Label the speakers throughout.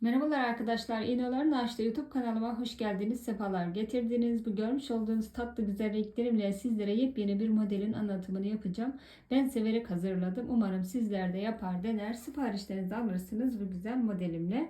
Speaker 1: Merhabalar arkadaşlar. İğnelerin Ağaçta YouTube kanalıma hoş geldiniz. Sefalar getirdiniz. Bu görmüş olduğunuz tatlı güzel renklerimle sizlere yepyeni bir modelin anlatımını yapacağım. Ben severek hazırladım. Umarım sizler de yapar dener. Siparişlerinizi alırsınız bu güzel modelimle.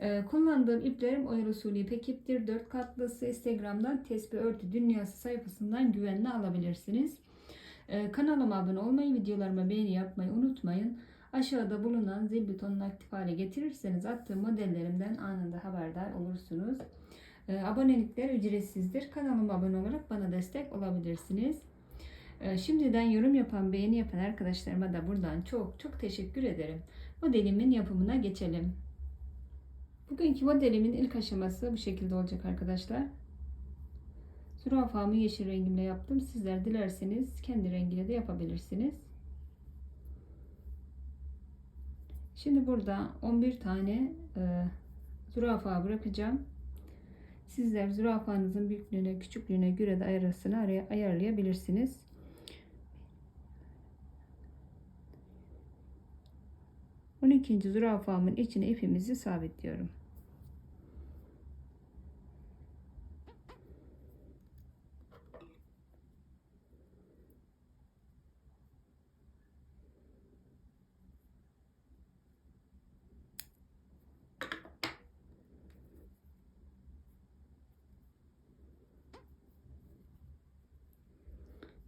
Speaker 1: Ee, kullandığım iplerim oyun usulü ipek iptir. 4 katlısı Instagram'dan Tesbih Örtü Dünyası sayfasından güvenle alabilirsiniz. Ee, kanalıma abone olmayı, videolarıma beğeni yapmayı unutmayın. Aşağıda bulunan zil butonunu aktif hale getirirseniz attığım modellerimden anında haberdar olursunuz. Ee, abonelikler ücretsizdir. Kanalıma abone olarak bana destek olabilirsiniz. Ee, şimdiden yorum yapan, beğeni yapan arkadaşlarıma da buradan çok çok teşekkür ederim. Modelimin yapımına geçelim. Bugünkü modelimin ilk aşaması bu şekilde olacak arkadaşlar. Zürafamı yeşil rengimle yaptım. Sizler dilerseniz kendi rengine de yapabilirsiniz. Şimdi burada 11 tane e, zürafa bırakacağım. Sizler zürafanızın büyüklüğüne, küçüklüğüne göre de ayarısını araya ayarlayabilirsiniz. İkinci zürafamın içine ipimizi sabitliyorum.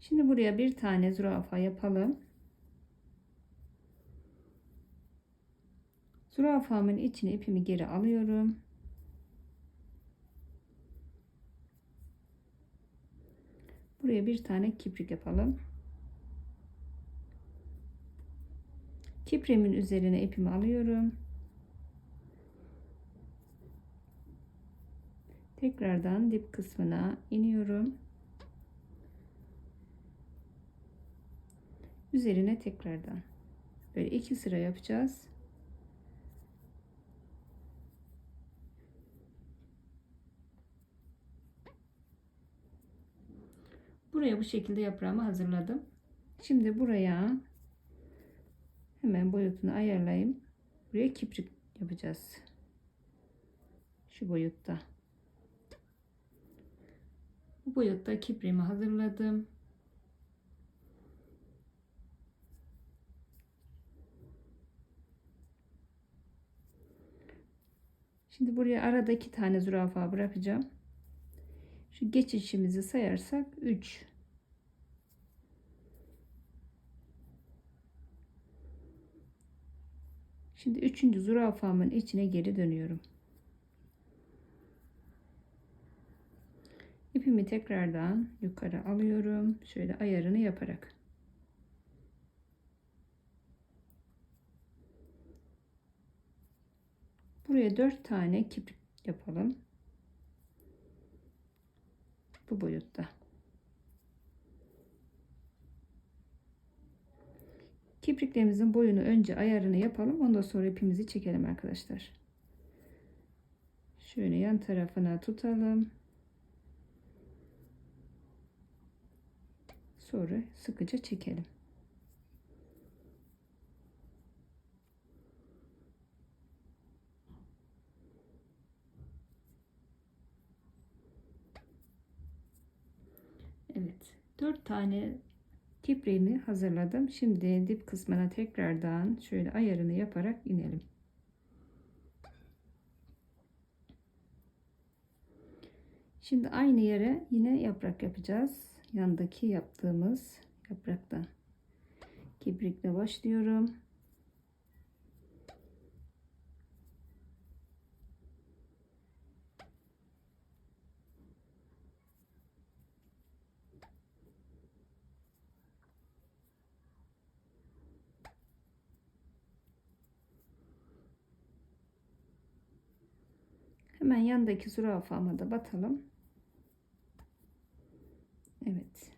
Speaker 1: Şimdi buraya bir tane zürafa yapalım. Zürafamın içine ipimi geri alıyorum. Buraya bir tane kiprik yapalım. Kiprimin üzerine ipimi alıyorum. Tekrardan dip kısmına iniyorum. Üzerine tekrardan böyle iki sıra yapacağız. Buraya bu şekilde yaprağımı hazırladım. Şimdi buraya hemen boyutunu ayarlayayım. Buraya kiprik yapacağız. Şu boyutta. Bu boyutta kipriğimi hazırladım. Şimdi buraya arada iki tane zürafa bırakacağım. Şu geçişimizi sayarsak 3. Şimdi üçüncü zürafamın içine geri dönüyorum. İpimi tekrardan yukarı alıyorum. Şöyle ayarını yaparak. Buraya dört tane kiprik yapalım. Bu boyutta. Kipriklerimizin boyunu önce ayarını yapalım. Ondan sonra ipimizi çekelim arkadaşlar. Şöyle yan tarafına tutalım. Sonra sıkıca çekelim. Evet. 4 tane kipriğimi hazırladım. Şimdi dip kısmına tekrardan şöyle ayarını yaparak inelim. Şimdi aynı yere yine yaprak yapacağız. Yandaki yaptığımız yapraktan. Kiprikle başlıyorum. Hemen yandaki zürafama da batalım. Evet.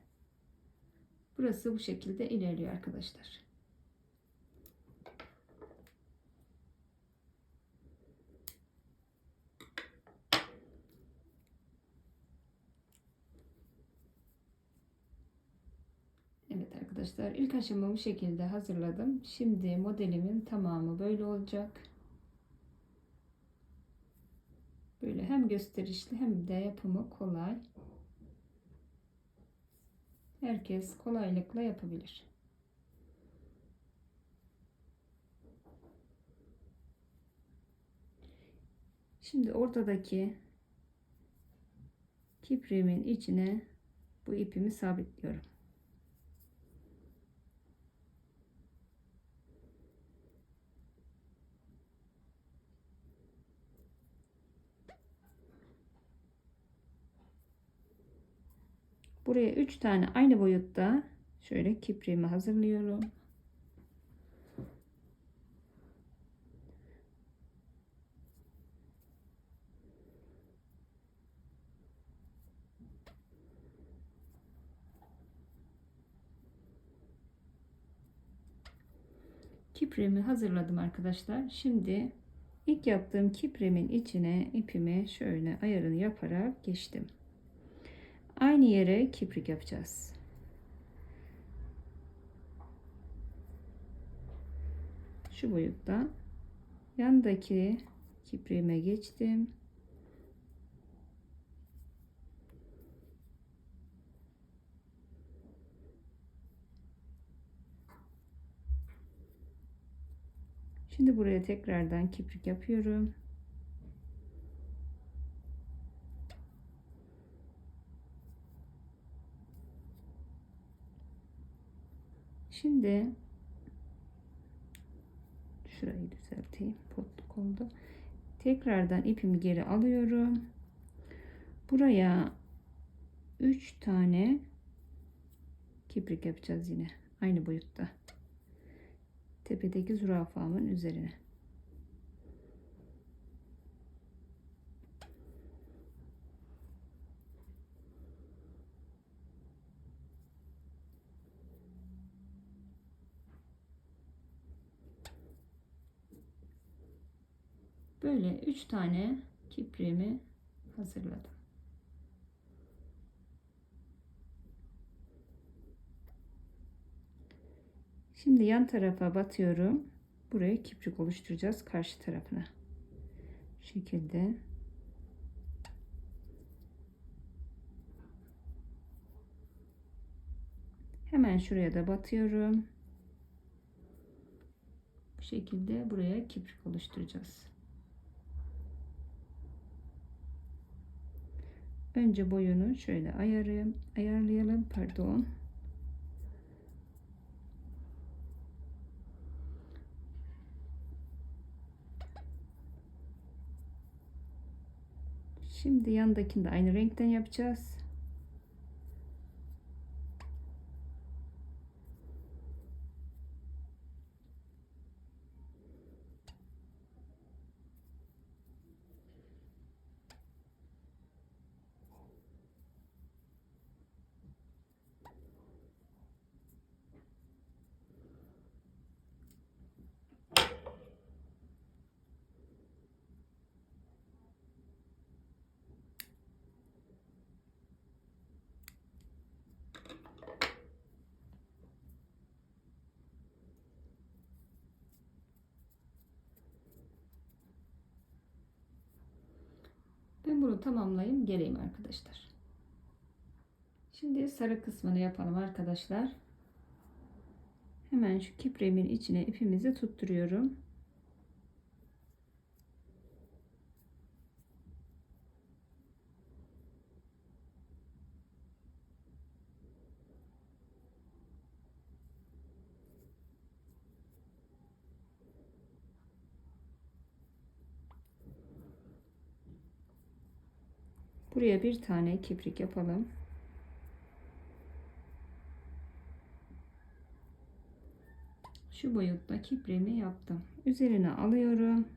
Speaker 1: Burası bu şekilde ilerliyor arkadaşlar. Evet arkadaşlar ilk aşamamı şekilde hazırladım. Şimdi modelimin tamamı böyle olacak. Böyle hem gösterişli hem de yapımı kolay. Herkes kolaylıkla yapabilir. Şimdi ortadaki kipriğimin içine bu ipimi sabitliyorum. Buraya 3 tane aynı boyutta şöyle kipriğimi hazırlıyorum. Kipriğimi hazırladım arkadaşlar. Şimdi ilk yaptığım kiprimin içine ipimi şöyle ayarını yaparak geçtim. Aynı yere kiprik yapacağız. Şu boyutta yandaki kipriğime geçtim. Şimdi buraya tekrardan kiprik yapıyorum. Şimdi şurayı düzelteyim. Potluk oldu. Tekrardan ipimi geri alıyorum. Buraya 3 tane kiprik yapacağız yine. Aynı boyutta. Tepedeki zürafamın üzerine. Böyle üç tane kipriğimi hazırladım. Şimdi yan tarafa batıyorum. Buraya kiprik oluşturacağız karşı tarafına. Şu şekilde. Hemen şuraya da batıyorum. Bu şekilde buraya kiprik oluşturacağız. Önce boyunu şöyle ayarlayalım, ayarlayalım pardon. Şimdi yandakini de aynı renkten yapacağız. Ben bunu tamamlayayım geleyim arkadaşlar. Şimdi sarı kısmını yapalım arkadaşlar. Hemen şu kipremin içine ipimizi tutturuyorum. Buraya bir tane kiprik yapalım. Şu boyutta kipriğimi yaptım. Üzerine alıyorum.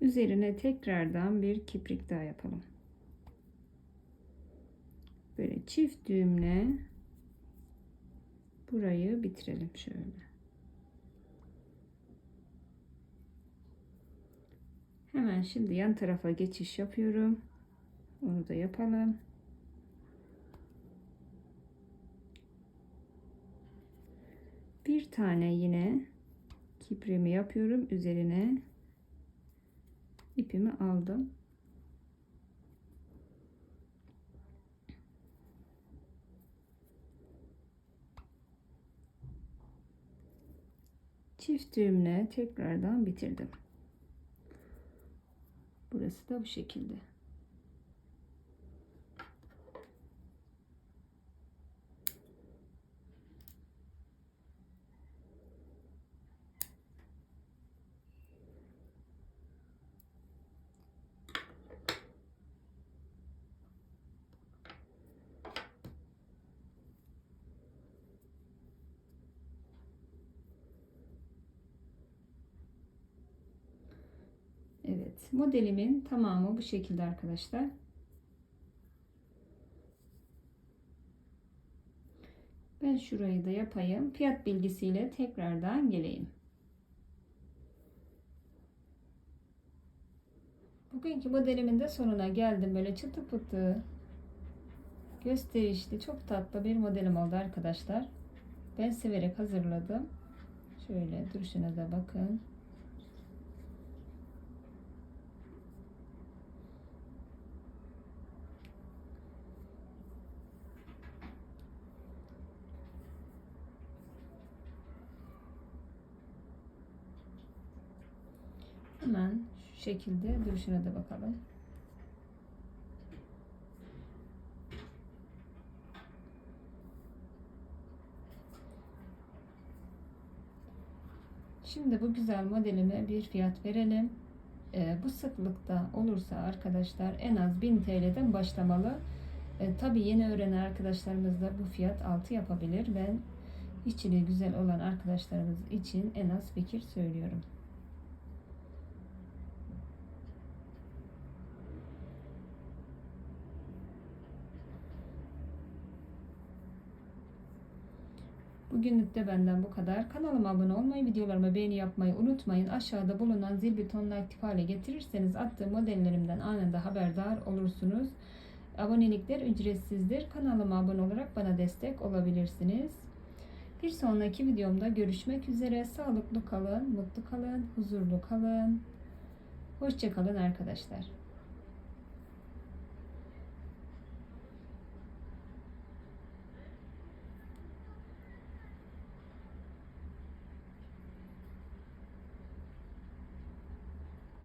Speaker 1: Üzerine tekrardan bir kiprik daha yapalım. Böyle çift düğümle burayı bitirelim şöyle. Hemen şimdi yan tarafa geçiş yapıyorum. Onu da yapalım. Bir tane yine kipremi yapıyorum üzerine ipimi aldım. Çift düğümle tekrardan bitirdim. Burası da bu şekilde. Evet, modelimin tamamı bu şekilde arkadaşlar. Ben şurayı da yapayım. Fiyat bilgisiyle tekrardan geleyim. Bugünkü modelimin de sonuna geldim. Böyle çıtı pıtı gösterişli çok tatlı bir modelim oldu arkadaşlar. Ben severek hazırladım. Şöyle duruşuna da bakın. Hemen şu şekilde duruşuna da bakalım. Şimdi bu güzel modelime bir fiyat verelim. Ee, bu sıklıkta olursa arkadaşlar en az 1000 TL'den başlamalı. Ee, Tabi yeni öğrenen arkadaşlarımız da bu fiyat altı yapabilir. Ben içeriği güzel olan arkadaşlarımız için en az fikir söylüyorum. Bugünlük de benden bu kadar. Kanalıma abone olmayı, videolarıma beğeni yapmayı unutmayın. Aşağıda bulunan zil butonunu aktif hale getirirseniz attığım modellerimden anında haberdar olursunuz. Abonelikler ücretsizdir. Kanalıma abone olarak bana destek olabilirsiniz. Bir sonraki videomda görüşmek üzere. Sağlıklı kalın, mutlu kalın, huzurlu kalın. Hoşçakalın arkadaşlar.